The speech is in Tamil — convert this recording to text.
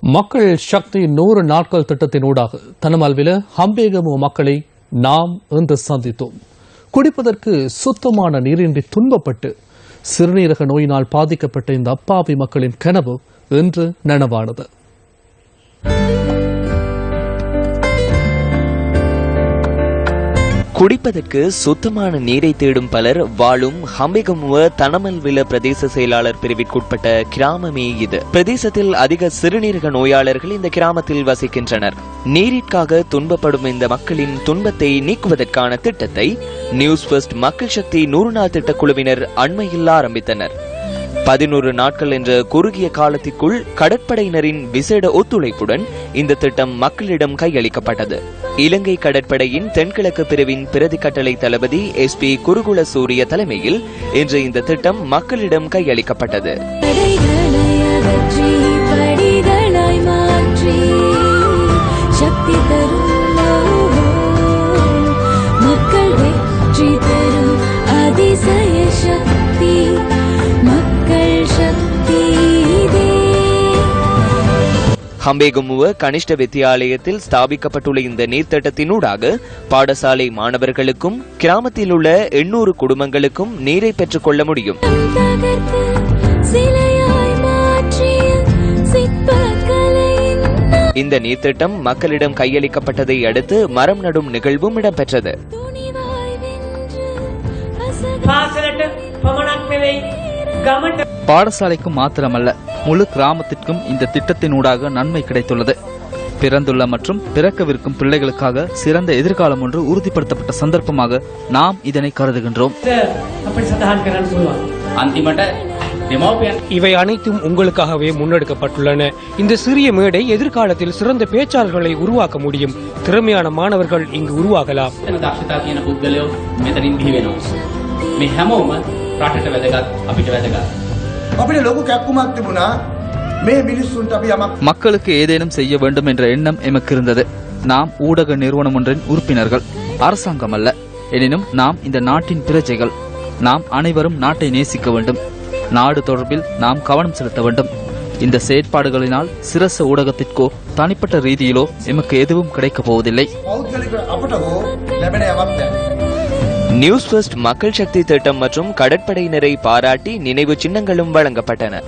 மக்கள் சக்தி நூறு நாட்கள் திட்டத்தினூடாக. தனமல்வில ஹம்பேகமு மக்களை நாம் இன்று சந்தித்தோம். குடிப்பதற்கு சுத்தமான நீரின்றி துன்பப்பட்டு சிறுநீரக நோயினால் பாதிக்கப்பட்ட இந்த அப்பாவி மக்களின் கனவு இன்று நனவானது. குடிப்பதற்கு சுத்தமான நீரை தேடும் பலர் வாழும் ஹம்பிகமுவ தனமல்வில பிரதேச செயலாளர் பிரிவிற்குட்பட்ட கிராமமே இது. பிரதேசத்தில் அதிக சிறுநீரக நோயாளர்கள் இந்த கிராமத்தில் வசிக்கின்றனர். நீரிற்காக துன்பப்படும் இந்த மக்களின் துன்பத்தை நீக்குவதற்கான திட்டத்தை நியூஸ் ஃபர்ஸ்ட் மக்கள் சக்தி நூறு நாள் திட்ட குழுவினர் அண்மையில் ஆரம்பித்தனர். பதினோரு நாட்கள் என்ற குறுகிய காலத்திற்குள் கடற்படையினரின் விசேட ஒத்துழைப்புடன் இந்த திட்டம் மக்களிடம் கையளிக்கப்பட்டது. இலங்கை கடற்படையின் தென்கிழக்கு பிரிவின் பிரதி கட்டளை தளபதி எஸ் பி குருகுல சூரிய தலைமையில் இன்று இந்த திட்டம் மக்களிடம் கையளிக்கப்பட்டது. ஹம்பேகுமுவ கனிஷ்ட வித்தியாலயத்தில் ஸ்தாபிக்கப்பட்டுள்ள இந்த நீர்த்திட்டத்தினூடாக பாடசாலை மாணவர்களுக்கும் கிராமத்தில் உள்ள எண்ணூறு குடும்பங்களுக்கும் நீரை பெற்றுக் கொள்ள முடியும். இந்த நீர்த்திட்டம் மக்களிடம் கையளிக்கப்பட்டதை அடுத்து மரம் நடும் நிகழ்வும் இடம்பெற்றது. பாடசாலைக்கு மாத்திரமல்ல முழு கிராமத்திற்கும் இந்த திட்டத்தினூடாக நன்மை கிடைத்துள்ளது பிறந்துள்ள மற்றும் பிறக்கவிருக்கும் பிள்ளைகளுக்காக சிறந்த எதிர்காலம் ஒன்று உறுதிப்படுத்தப்பட்ட சந்தர்ப்பமாக நாம் இதனை கருதுகின்றோம் අපිට සඳහන් කරන්න පුළුවන්. අන්තිමට දෙමව්පියන් இவை அனைத்தும் உங்களுக்காகவே முன்னெடுக்கப்பட்டுள்ளன இந்த சிறிய மேடை எதிர்காலத்தில் சிறந்த பேச்சாளர்களை உருவாக்க முடியும் திறமையான மாணவர்கள் இங்கு உருவாகலாம் එතන දක්ෂතා තියෙන පුද්ගලයෝ මෙතනින් බිහි වෙනවා. මේ හැමෝම රටට වැදගත් අපිට වැදගත්. අපිට ලොකු කැක්කුමක් තිබුණා මේ මිනිස්සුන්ට අපි යමක් மக்களுக்கு ஏதேனும் செய்ய வேண்டும் என்ற எண்ணம் எமக்கு இருந்தது நாம் ஊடக நிறுவனம் ஒன்றின் உறுப்பினர்கள் அரசாங்கம் அல்ல எனினும் நாம் இந்த நாட்டின் பிரஜைகள் நாம் அனைவரும் நாட்டை நேசிக்க வேண்டும் நாடு தொடர்பில் நாம் கவனம் செலுத்த வேண்டும் இந்த செயற்பாடுகளினால் சிரச ஊடகத்திற்கோ தனிப்பட்ட ரீதியிலோ எமக்கு எதுவும் கிடைக்கப் போவதில்லை நியூஸ் ஃபர்ஸ்ட் மக்கள் சக்தி திட்டம் மற்றும் கடற்படையினரை பாராட்டி நினைவு சின்னங்களும் வழங்கப்பட்டன.